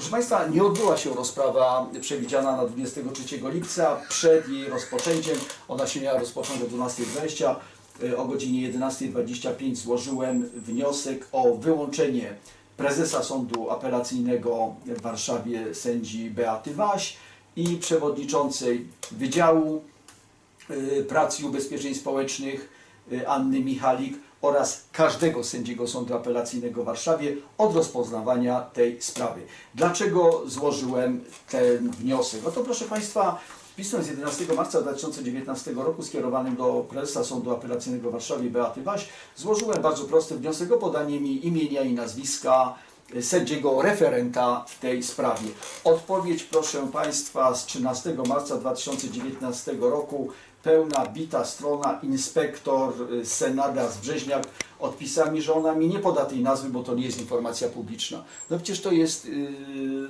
Proszę Państwa, nie odbyła się rozprawa przewidziana na 23 lipca. Przed jej rozpoczęciem, ona się miała rozpocząć o 12.20, y, o godzinie 11.25 złożyłem wniosek o wyłączenie prezesa Sądu Apelacyjnego w Warszawie sędzi Beaty Waś i przewodniczącej Wydziału y, Pracy i Ubezpieczeń Społecznych y, Anny Michalik oraz każdego sędziego Sądu Apelacyjnego w Warszawie od rozpoznawania tej sprawy. Dlaczego złożyłem ten wniosek? Oto proszę Państwa, pismem z 11 marca 2019 roku skierowanym do prezesa Sądu Apelacyjnego w Warszawie Beaty Waś złożyłem bardzo prosty wniosek o podanie mi imienia i nazwiska sędziego referenta w tej sprawie. Odpowiedź proszę Państwa z 13 marca 2019 roku pełna bita strona inspektor y, Senada z Brzeźniak odpisami, że ona mi nie poda tej nazwy, bo to nie jest informacja publiczna. No przecież to jest, yy,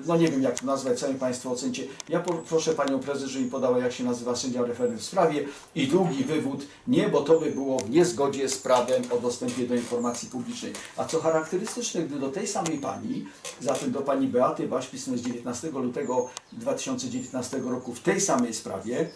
no nie wiem jak to nazwać, sami Państwo ocencie. Ja proszę Panią Prezes, żeby mi podała jak się nazywa sędzia referent w sprawie i długi wywód, nie, bo to by było w niezgodzie z prawem o dostępie do informacji publicznej. A co charakterystyczne, gdy do tej samej Pani, zatem do Pani Beaty Waś, pismo z 19 lutego 2019 roku w tej samej sprawie,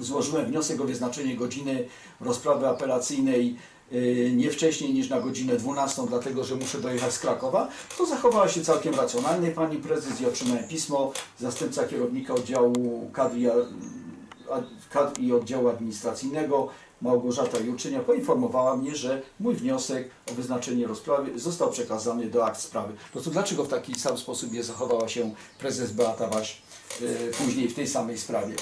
złożyłem wniosek o wyznaczenie godziny rozprawy apelacyjnej y, nie wcześniej niż na godzinę 12, dlatego że muszę dojechać z Krakowa, to zachowała się całkiem racjonalnie pani prezes i otrzymałem pismo. Zastępca kierownika oddziału kadr i, i oddziału administracyjnego Małgorzata Jurczynia poinformowała mnie, że mój wniosek o wyznaczenie rozprawy został przekazany do akt sprawy. No to dlaczego w taki sam sposób nie zachowała się prezes Beata Waś y, później w tej samej sprawie?